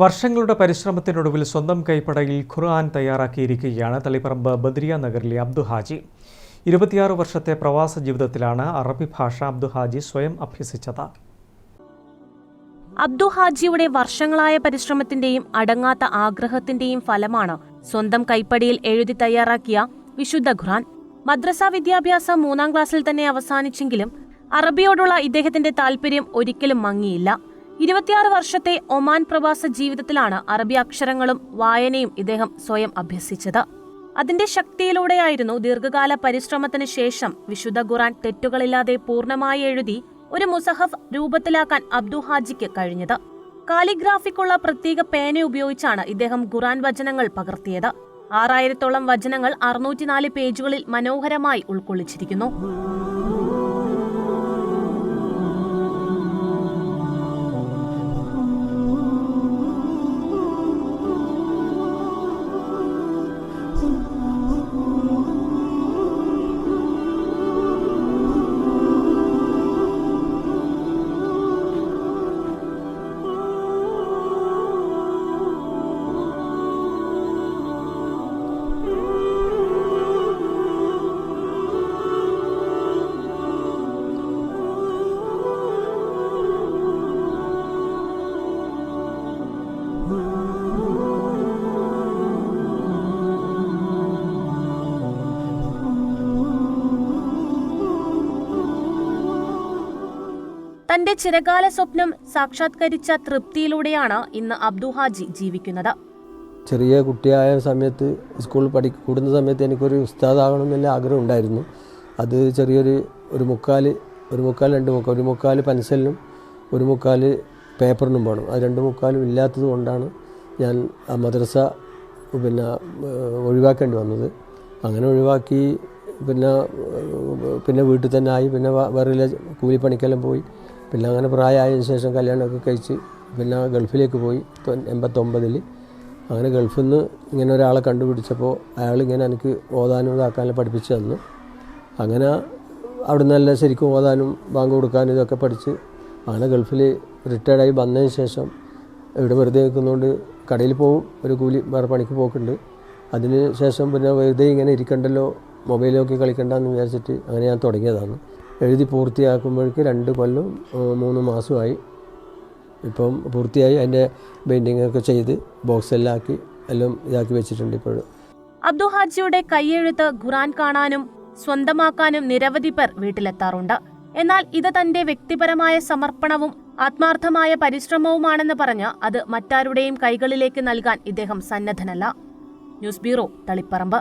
വർഷങ്ങളുടെ പരിശ്രമത്തിനൊടുവിൽ സ്വന്തം കൈപ്പടയിൽ ഖുർആൻ തയ്യാറാക്കിയിരിക്കുകയാണ് തളിപ്പറമ്പ് ബദ്രിയ നഗറിലെ അബ്ദു ഹാജി. ഇരുപത്തിയാറ് വർഷത്തെ പ്രവാസ ജീവിതത്തിലാണ് അറബി ഭാഷ അബ്ദു ഹാജി സ്വയം അഭ്യസിച്ചത്. അബ്ദു ഹാജിയുടെ വർഷങ്ങളായ പരിശ്രമത്തിന്റെയും അടങ്ങാത്ത ആഗ്രഹത്തിന്റെയും ഫലമാണ് സ്വന്തം കൈപ്പടിയിൽ എഴുതി തയ്യാറാക്കിയ വിശുദ്ധ ഖുർആൻ. മദ്രസ വിദ്യാഭ്യാസം മൂന്നാം ക്ലാസ്സിൽ തന്നെ അവസാനിച്ചെങ്കിലും അറബിയോടുള്ള ഇദ്ദേഹത്തിന്റെ താല്പര്യം ഒരിക്കലും മങ്ങിയില്ല. ഇരുപത്തിയാറ് വർഷത്തെ ഒമാൻ പ്രവാസ ജീവിതത്തിലാണ് അറബി അക്ഷരങ്ങളും വായനയും ഇദ്ദേഹം സ്വയം അഭ്യസിച്ചത്. അതിന്റെ ശക്തിയിലൂടെയായിരുന്നു ദീർഘകാല പരിശ്രമത്തിന് ശേഷം വിശുദ്ധ ഖുറാൻ തെറ്റുകളില്ലാതെ പൂർണമായി എഴുതി ഒരു മുസഹഫ് രൂപത്തിലാക്കാൻ അബ്ദു ഹാജിക്ക് കഴിഞ്ഞത്. കാലിഗ്രാഫിക്കുള്ള പ്രത്യേക പേന ഉപയോഗിച്ചാണ് ഇദ്ദേഹം ഖുറാൻ വചനങ്ങൾ പകർത്തിയത്. ആറായിരത്തോളം വചനങ്ങൾ അറുന്നൂറ്റിനാല് പേജുകളിൽ മനോഹരമായി ഉൾക്കൊള്ളിച്ചിരിക്കുന്നു. തന്റെ ചിരകാല സ്വപ്നം സാക്ഷാത്കരിച്ച തൃപ്തിയിലൂടെയാണ് ഇന്ന് അബ്ദു ഹാജി ജീവിക്കുന്നത്. ചെറിയ കുട്ടിയായ സമയത്ത് സ്കൂളിൽ പഠി കൂടുന്ന സമയത്ത് എനിക്കൊരു ഉസ്താദാകണമെന്നുള്ള ആഗ്രഹം ഉണ്ടായിരുന്നു. അത് ചെറിയൊരു ഒരു മുക്കാൽ ഒരു മുക്കാൽ രണ്ട് മുക്കാൽ ഒരു മുക്കാൽ പെൻസിലിനും ഒരു മുക്കാൽ പേപ്പറിനും വേണം. അത് രണ്ട് മുക്കാലും ഇല്ലാത്തത് കൊണ്ടാണ് ഞാൻ ആ മദ്രസ പിന്നെ ഒഴിവാക്കേണ്ടി വന്നത്. അങ്ങനെ ഒഴിവാക്കി പിന്നെ പിന്നെ വീട്ടിൽ തന്നെ ആയി. പിന്നെ വേറെ കൂലിപ്പണിക്കെല്ലാം പോയി. പിന്നെ അങ്ങനെ പ്രായമായതിനു ശേഷം കല്യാണമൊക്കെ കഴിച്ച് പിന്നെ ഗൾഫിലേക്ക് പോയി. എൺപത്തൊമ്പതിൽ അങ്ങനെ ഗൾഫിൽ നിന്ന് ഇങ്ങനെ ഒരാളെ കണ്ടുപിടിച്ചപ്പോൾ അയാൾ ഇങ്ങനെ എനിക്ക് ഓതാനും ഇതാക്കാനും പഠിപ്പിച്ചു തന്നു. അങ്ങനെ അവിടെ നിന്നെല്ലാം ശരിക്കും ഓതാനും ബാങ്ക് കൊടുക്കാനും ഇതൊക്കെ പഠിച്ച് അങ്ങനെ ഗൾഫിൽ റിട്ടയർഡായി വന്നതിന് ശേഷം ഇവിടെ വെറുതെ നിൽക്കുന്നതുകൊണ്ട് കടയിൽ പോവും. ഒരു കൂലി വേറെ പണിക്ക് പോക്കുണ്ട്. അതിന് ശേഷം പിന്നെ വെറുതെ ഇങ്ങനെ ഇരിക്കണ്ടല്ലോ മൊബൈൽ നോക്കി കളിക്കണ്ടെന്ന് വിചാരിച്ചിട്ട് അങ്ങനെ ഞാൻ തുടങ്ങിയതാണ്. എഴുതി പൂർത്തിയാക്കുമ്പോഴേക്ക് രണ്ട് കൊല്ലം മൂന്ന് മാസമായി. ഇപ്പം പൂർത്തിയായി അതിന്റെ പെയിന്റിങ്ങൊക്കെ ചെയ്ത് ബോക്സ് എല്ലാം ആക്കി എല്ലാം ഇതാക്കി വെച്ചിട്ടുണ്ട് ഇപ്പോഴും അബ്ദു ഹാജിയുടെ കൈയെഴുത്ത് ഖുറാൻ കാണാനും സ്വന്തമാക്കാനും നിരവധി പേർ വീട്ടിലെത്താറുണ്ട്. എന്നാൽ ഇത് തന്റെ വ്യക്തിപരമായ സമർപ്പണവും ആത്മാർത്ഥമായ പരിശ്രമവുമാണെന്ന് പറഞ്ഞ് അത് മറ്റാരുടെയും കൈകളിലേക്ക് നൽകാൻ ഇദ്ദേഹം സന്നദ്ധനല്ല. News bureau Taliparamba.